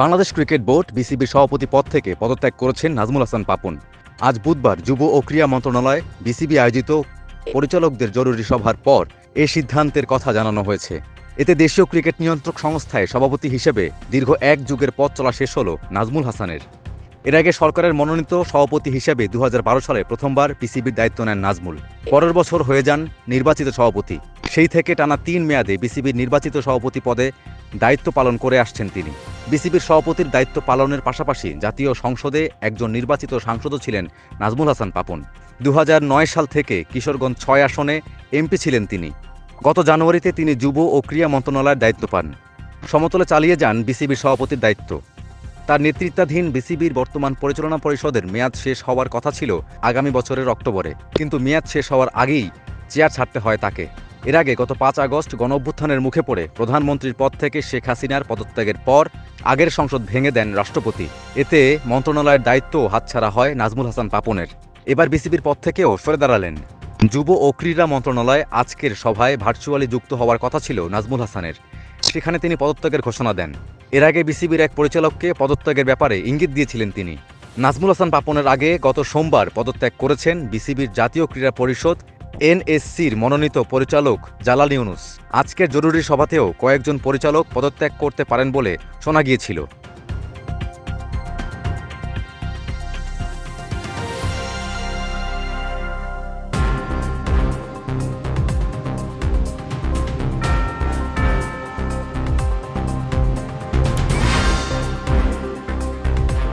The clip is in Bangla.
বাংলাদেশ ক্রিকেট বোর্ড বিসিবি সভাপতি পদ থেকে পদত্যাগ করেছেন নাজমুল হাসান পাপন। আজ বুধবার যুব ও ক্রীড়া মন্ত্রণালয় বিসিবি আয়োজিত পরিচালকদের জরুরি সভার পর এ সিদ্ধান্তের কথা জানানো হয়েছে। এতে দেশীয় ক্রিকেট নিয়ন্ত্রক সংস্থায় সভাপতি হিসেবে দীর্ঘ এক যুগের পথ চলা শেষ হল নাজমুল হাসানের। এর আগে সরকারের মনোনীত সভাপতি হিসেবে দু হাজার বারো সালে প্রথমবার পিসিবির দায়িত্ব নেন নাজমুল। পরের বছর হয়ে যান নির্বাচিত সভাপতি। সেই থেকে টানা তিন মেয়াদে বিসিবির নির্বাচিত সভাপতি পদে দায়িত্ব পালন করে আসছেন তিনি। বিসিবির সভাপতির দায়িত্ব পালনের পাশাপাশি জাতীয় সংসদে একজন নির্বাচিত সাংসদও ছিলেন নাজমুল হাসান পাপন। দু হাজার নয় সাল থেকে কিশোরগঞ্জ ছয় আসনে এমপি ছিলেন তিনি। গত জানুয়ারিতে তিনি যুব ও ক্রীড়া মন্ত্রণালয়ের দায়িত্ব পান। সমতলে চালিয়ে যান বিসিবির সভাপতির দায়িত্ব। তার নেতৃত্বাধীন বিসিবির বর্তমান পরিচালনা পরিষদের মেয়াদ শেষ হওয়ার কথা ছিল আগামী বছরের অক্টোবরে। কিন্তু মেয়াদ শেষ হওয়ার আগেই চেয়ার ছাড়তে হয় তাকে। এর আগে গত পাঁচ আগস্ট গণঅভ্যুত্থানের মুখে পড়ে প্রধানমন্ত্রীর পদ থেকে শেখ হাসিনার পদত্যাগের পর আগের সংসদ ভেঙে দেন রাষ্ট্রপতি। এতে মন্ত্রণালয়ের দায়িত্ব হাতছাড়া হয় নাজমুল হাসান পাপনের। এবার বিসিবির পদ থেকেও সরে দাঁড়ালেন। যুব ও ক্রীড়া মন্ত্রণালয় আজকের সভায় ভার্চুয়ালি যুক্ত হওয়ার কথা ছিল নাজমুল হাসানের। সেখানে তিনি পদত্যাগের ঘোষণা দেন। এর আগে বিসিবির এক পরিচালককে পদত্যাগের ব্যাপারে ইঙ্গিত দিয়েছিলেন তিনি। নাজমুল হাসান পাপনের আগে গত সোমবার পদত্যাগ করেছেন বিসিবির জাতীয় ক্রীড়া পরিষদ এনএসসির মনোনীত পরিচালক জালাল ইউনুস। আজকের জরুরি সভাতেও কয়েকজন পরিচালক পদত্যাগ করতে পারেন বলে শোনা গিয়েছিল।